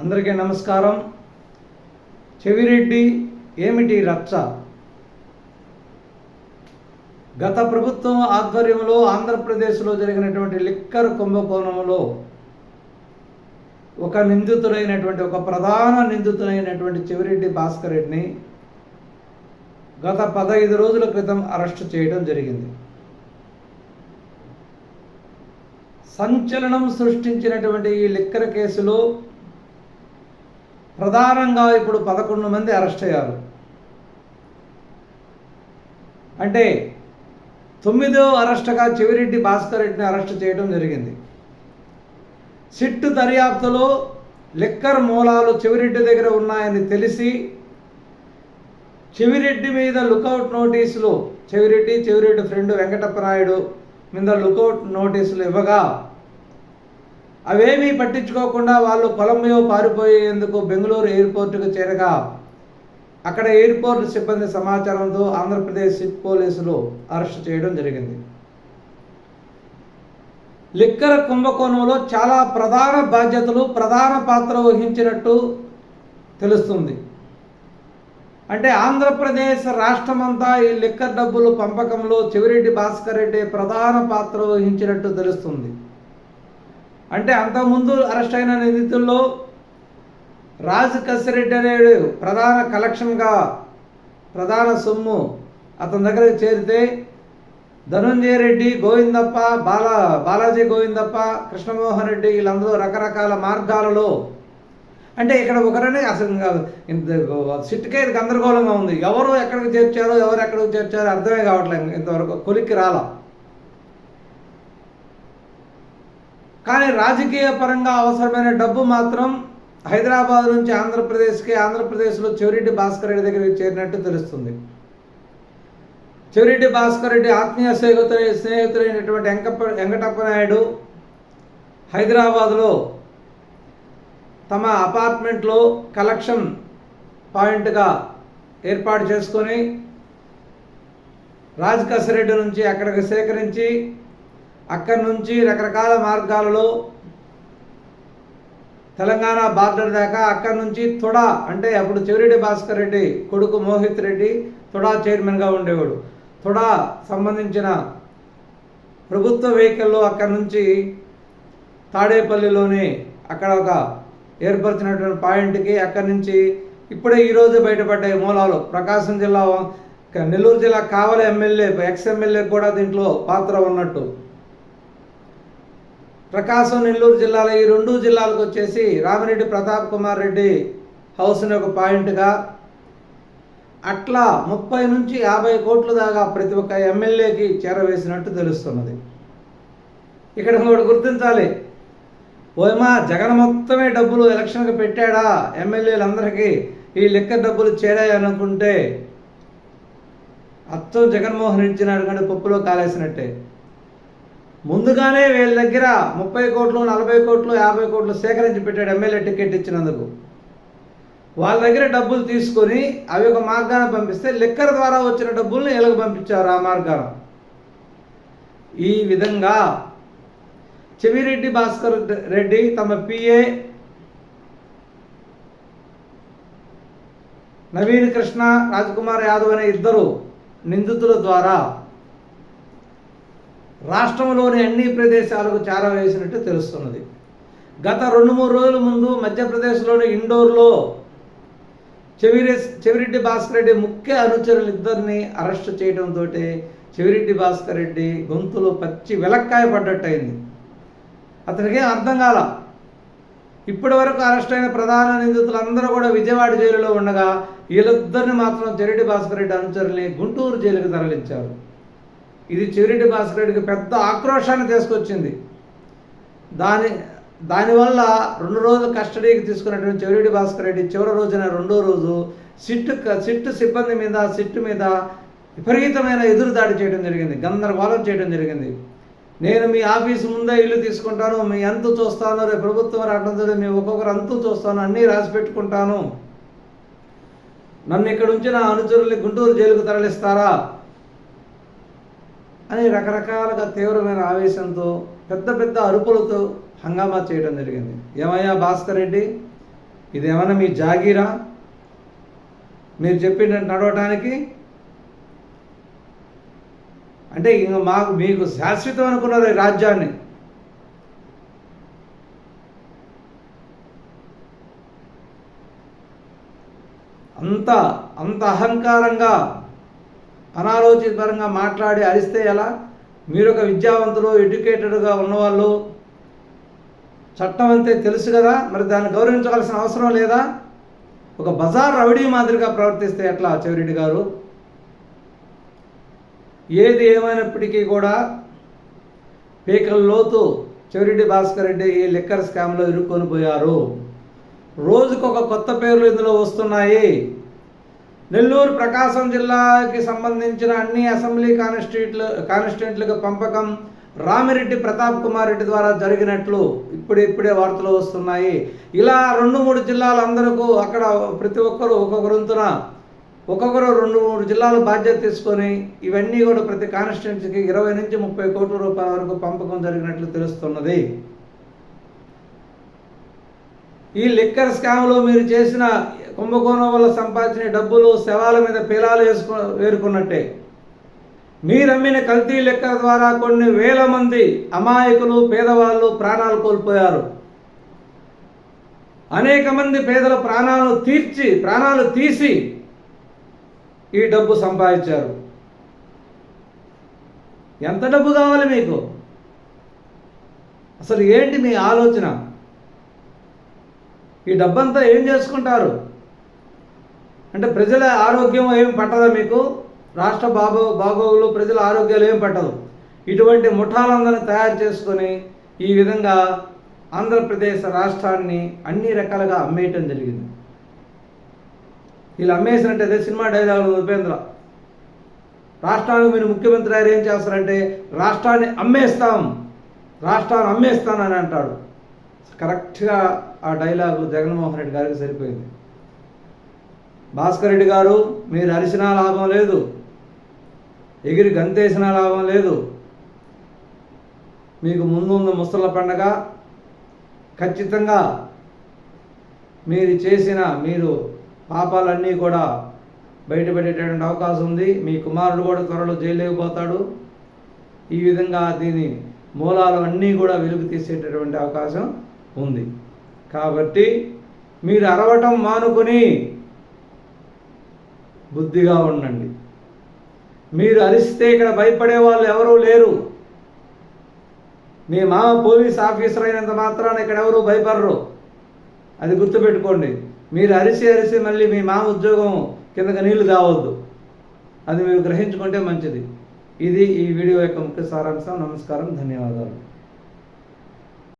అందరికీ నమస్కారం. చెవిరెడ్డి ఏమిటి రచ్చ? గత ప్రభుత్వం ఆధ్వర్యంలో ఆంధ్రప్రదేశ్లో జరిగినటువంటి లిక్కర్ కుంభకోణంలో ఒక నిందితుడైనటువంటి ఒక ప్రధాన నిందితుడైనటువంటి చెవిరెడ్డి భాస్కర్ రెడ్డిని గత పదహైదు రోజుల క్రితం అరెస్ట్ చేయడం జరిగింది. సంచలనం సృష్టించినటువంటి ఈ లిక్కర్ కేసులో ప్రధానంగా ఇప్పుడు పదకొండు మంది అరెస్ట్ అయ్యారు. అంటే తొమ్మిదో అరెస్ట్గా చెవిరెడ్డి భాస్కర్ రెడ్డిని అరెస్ట్ చేయడం జరిగింది. సిట్టు దర్యాప్తులో లిక్కర్ మూలాలు చెవిరెడ్డి దగ్గర ఉన్నాయని తెలిసి చెవిరెడ్డి మీద లుకౌట్ నోటీసులు చెవిరెడ్డి చెవిరెడ్డి ఫ్రెండ్ వెంకటప్పనాయుడు మీద లుకౌట్ నోటీసులు ఇవ్వగా అవేమీ పట్టించుకోకుండా వాళ్ళు కొలంబియో పారిపోయేందుకు బెంగళూరు ఎయిర్పోర్టుకు చేరగా అక్కడ ఎయిర్పోర్ట్ సిబ్బంది సమాచారంతో ఆంధ్రప్రదేశ్ సిట్ పోలీసులు అరెస్ట్ చేయడం జరిగింది. లిక్కర్ కుంభకోణంలో చాలా ప్రధాన బాధ్యతలు ప్రధాన పాత్ర వహించినట్టు తెలుస్తుంది. అంటే ఆంధ్రప్రదేశ్ రాష్ట్రమంతా ఈ లిక్కర్ డబ్బులు పంపకంలో చెవిరెడ్డి భాస్కర్ రెడ్డి ప్రధాన పాత్ర వహించినట్టు తెలుస్తుంది. అంటే అంతకుముందు అరెస్ట్ అయిన నిందితుల్లో రాజు కసిరెడ్డి అనేడు ప్రధాన కలెక్షన్గా ప్రధాన సొమ్ము అతని దగ్గరకు చేరితే ధనుంజయ రెడ్డి గోవిందప్ప బాల బాలాజీ గోవిందప్ప కృష్ణమోహన్ రెడ్డి వీళ్ళందరూ రకరకాల మార్గాలలో అంటే ఇక్కడ ఒకరనే అసలు కాదు ఇంత సిట్టుకే ఇది గందరగోళంగా ఉంది. ఎవరు ఎక్కడికి చేర్చారో ఎవరు ఎక్కడికి చేర్చారో అర్థమే కావట్లేదు ఇంతవరకు. కొలిక్కి రాలా. కానీ రాజకీయ పరంగా అవసరమైన డబ్బు మాత్రం హైదరాబాద్ నుంచి ఆంధ్రప్రదేశ్కి ఆంధ్రప్రదేశ్లో చెవిరెడ్డి భాస్కర్ రెడ్డి దగ్గరికి చేరినట్టు తెలుస్తుంది. చెవిరెడ్డి భాస్కర్ రెడ్డి ఆత్మీయ స్నేహితుడు స్నేహితుడైనటువంటి వెంకప్ప వెంకటప్ప నాయుడు హైదరాబాద్లో తమ అపార్ట్మెంట్లో కలెక్షన్ పాయింట్గా ఏర్పాటు చేసుకొని రాజ్ కసిరెడ్డి నుంచి అక్కడికి సేకరించి అక్కడి నుంచి రకరకాల మార్గాలలో తెలంగాణ బార్డర్ దాకా అక్కడి నుంచి తుడా అంటే అప్పుడు చెవిరెడ్డి భాస్కర్ రెడ్డి కొడుకు మోహిత్ రెడ్డి తొడా చైర్మన్గా ఉండేవాడు. తొడా సంబంధించిన ప్రభుత్వ వెహికల్లో అక్కడి నుంచి తాడేపల్లిలోని అక్కడ ఒక ఏర్పరిచినటువంటి పాయింట్కి అక్కడి నుంచి ఇప్పుడే ఈరోజు బయటపడ్డాయి మూలాలు. ప్రకాశం జిల్లా నెల్లూరు జిల్లా కావలి ఎమ్మెల్యే ఎక్స్ ఎమ్మెల్యే కూడా దీంట్లో పాత్ర ఉన్నట్టు. ప్రకాశం నెల్లూరు జిల్లాలో ఈ రెండు జిల్లాలకు వచ్చేసి రామిరెడ్డి ప్రతాప్ కుమార్ రెడ్డి హౌస్ని ఒక పాయింట్గా అట్లా ముప్పై నుంచి యాభై కోట్ల దాకా ప్రతి ఒక్క ఎమ్మెల్యేకి చేరవేసినట్టు తెలుస్తున్నది. ఇక్కడ ఇంకోటి గుర్తించాలి. ఓయమా జగన్ మొత్తమే డబ్బులు ఎలక్షన్కి పెట్టాడా? ఎమ్మెల్యేలందరికీ ఈ లెక్క డబ్బులు చేరాయనుకుంటే అచ్చం జగన్మోహన్ ఇచ్చినాడు కానీ పప్పులో కాలేసినట్టే. ముందుగానే వీళ్ళ దగ్గర ముప్పై కోట్లు నలభై కోట్లు యాభై కోట్లు సేకరించి పెట్టాడు ఎమ్మెల్యే టికెట్ ఇచ్చినందుకు. వాళ్ళ దగ్గర డబ్బులు తీసుకొని అవి ఒక మార్గాన పంపిస్తే లిక్కర్ ద్వారా వచ్చిన డబ్బుల్ని ఇలాగ పంపించారు ఆ మార్గాన. ఈ విధంగా చెవిరెడ్డి భాస్కర్ రెడ్డి తమ పిఏ నవీన్ కృష్ణ రాజ్కుమార్ యాదవ్ అనే ఇద్దరు నిందితుల ద్వారా రాష్ట్రంలోని అన్ని ప్రదేశాలకు చేరవేసినట్టు తెలుస్తున్నది. గత రెండు మూడు రోజుల ముందు మధ్యప్రదేశ్లోని ఇండోర్లో చెవిరె చెవిరెడ్డి భాస్కర్ రెడ్డి ముఖ్య అనుచరులు ఇద్దరిని అరెస్ట్ చేయడంతో చెవిరెడ్డి భాస్కర్ రెడ్డి గొంతులో పచ్చి వెలక్కాయ పడ్డట్టయింది. అతనికి అర్థం కాల? ఇప్పటి వరకు అరెస్ట్ అయిన ప్రధాన నిందితులందరూ కూడా విజయవాడ జైలులో ఉండగా వీళ్ళిద్దరిని మాత్రం చెవిరెడ్డి భాస్కర్ రెడ్డి అనుచరుల్ని గుంటూరు జైలుకి తరలించారు. ఇది చెవిరెడ్డి భాస్కర్ రెడ్డికి పెద్ద ఆక్రోషాన్ని తీసుకొచ్చింది. దాని దానివల్ల రెండు రోజులు కస్టడీకి తీసుకున్నటువంటి చెవిరెడ్డి భాస్కర్ రెడ్డి చివరి రోజున రెండో రోజు సిట్టు సిట్టు సిబ్బంది మీద సిట్టు మీద విపరీతమైన ఎదురుదాడి చేయడం జరిగింది. గందరగోళం చేయడం జరిగింది. నేను మీ ఆఫీసు ముందే ఇల్లు తీసుకుంటాను మీ అంతు చూస్తాను రేపు ప్రభుత్వం రావడంతో మీ ఒక్కొక్కరు అంతు చూస్తాను అన్నీ రాసి పెట్టుకుంటాను. నన్ను ఇక్కడ ఉంచి నా అనుచరుల్ని గుంటూరు జైలుకు తరలిస్తారా? అని రకరకాలుగా తీవ్రమైన ఆవేశంతో పెద్ద పెద్ద అరుపులతో హంగామా చేయడం జరిగింది. ఏమయ్యా భాస్కర్ రెడ్డి? ఇదేమన్నా మీ జాగీరా? మీరు చెప్పినట్టు నడవటానికి? అంటే ఇంక మాకు మీకు శాశ్వతం అనుకున్నారు ఈ రాజ్యాన్ని. అంత అంత అహంకారంగా అనాలోచితపరంగా మాట్లాడి అరిస్తే ఎలా? మీరు ఒక విద్యావంతులు ఎడ్యుకేటెడ్గా ఉన్నవాళ్ళు చట్టం అంతే తెలుసు కదా? మరి దాన్ని గౌరవించవలసిన అవసరం లేదా? ఒక బజార్ రౌడీ మాదిరిగా ప్రవర్తిస్తే ఎట్లా చెవిరెడ్డి గారు? ఏది ఏమైనప్పటికీ కూడా పీకల లోతు చెవిరెడ్డి భాస్కర్ రెడ్డి ఈ లిక్కర్ స్కామ్లో ఇరుక్కొని పోయారు. రోజుకొక ఒక కొత్త పేర్లు ఇందులో వస్తున్నాయి. నెల్లూరు ప్రకాశం జిల్లాకి సంబంధించిన అన్ని అసెంబ్లీ కానిస్టిట్యూట్లు కానిస్టిట్యూట్లకు పంపకం రామిరెడ్డి ప్రతాప్ కుమార్ రెడ్డి ద్వారా జరిగినట్లు ఇప్పుడిప్పుడే ఇప్పుడే వార్తలు వస్తున్నాయి. ఇలా రెండు మూడు జిల్లాలందరకు అక్కడ ప్రతి ఒక్కరు ఒక్కొక్క వంతున ఒక్కొక్కరు రెండు మూడు జిల్లాలు బాధ్యత తీసుకొని ఇవన్నీ కూడా ప్రతి కాన్స్టిట్యున్సీకి ఇరవై నుంచి ముప్పై కోట్ల రూపాయల వరకు పంపకం జరిగినట్లు తెలుస్తున్నది. ఈ లిక్కర్ స్కామ్లో మీరు చేసిన కుంభకోణం వల్ల సంపాదించిన డబ్బులు శవాల మీద పేలాలు వేసుకు వేరుకున్నట్టే. మీరమ్మిన కల్తీ లెక్కల ద్వారా కొన్ని వేల మంది అమాయకులు పేదవాళ్ళు ప్రాణాలు కోల్పోయారు. అనేక మంది పేదల ప్రాణాలు తీర్చి ప్రాణాలు తీసి ఈ డబ్బు సంపాదించారు. ఎంత డబ్బు కావాలి మీకు? అసలు ఏంటి మీ ఆలోచన? ఈ డబ్బంతా ఏం చేసుకుంటారు? అంటే ప్రజల ఆరోగ్యం ఏం పట్టదా మీకు? రాష్ట్ర బాగో బాగోగులు ప్రజల ఆరోగ్యాలు ఏం పట్టదు? ఇటువంటి ముఠాలందరిని తయారు చేసుకొని ఈ విధంగా ఆంధ్రప్రదేశ్ రాష్ట్రాన్ని అన్ని రకాలుగా అమ్మేయటం జరిగింది. వీళ్ళు అమ్మేసినట్టు అదే సినిమా డైలాగులు ఉపేంద్ర. రాష్ట్రానికి మీరు ముఖ్యమంత్రి గారు ఏం చేస్తారంటే రాష్ట్రాన్ని అమ్మేస్తాం రాష్ట్రాన్ని అమ్మేస్తానని అంటాడు. కరెక్ట్గా ఆ డైలాగు జగన్మోహన్ రెడ్డి గారికి సరిపోయింది. భాస్కర్ రెడ్డి గారు మీరు అరిసినా లాభం లేదు. ఎగిరి గంతేసినా లాభం లేదు. మీకు ముందున్న ముసళ్ళ పండగ. ఖచ్చితంగా మీరు చేసిన మీరు పాపాలన్నీ కూడా బయటపెట్టేటటువంటి అవకాశం ఉంది. మీ కుమారుడు కూడా త్వరలో జైలేకపోతాడు ఈ విధంగా దీని మూలాలు అన్నీ కూడా వెలుగు తీసేటటువంటి అవకాశం ఉంది. కాబట్టి మీరు అరవటం మానుకొని బుద్ధిగా ఉండండి. మీరు అరిస్తే ఇక్కడ భయపడే వాళ్ళు ఎవరూ లేరు. మీ మామ పోలీస్ ఆఫీసర్ అయినంత మాత్రాన ఇక్కడ ఎవరు భయపడరు. అది గుర్తుపెట్టుకోండి. మీరు అరిసి అరిసి మళ్ళీ మీ మామ ఉద్యోగం కిందకి నీళ్ళు కావద్దు అది మీరు గ్రహించుకుంటే మంచిది. ఇది ఈ వీడియో యొక్క ముఖ్య సారాంశం. నమస్కారం. ధన్యవాదాలు.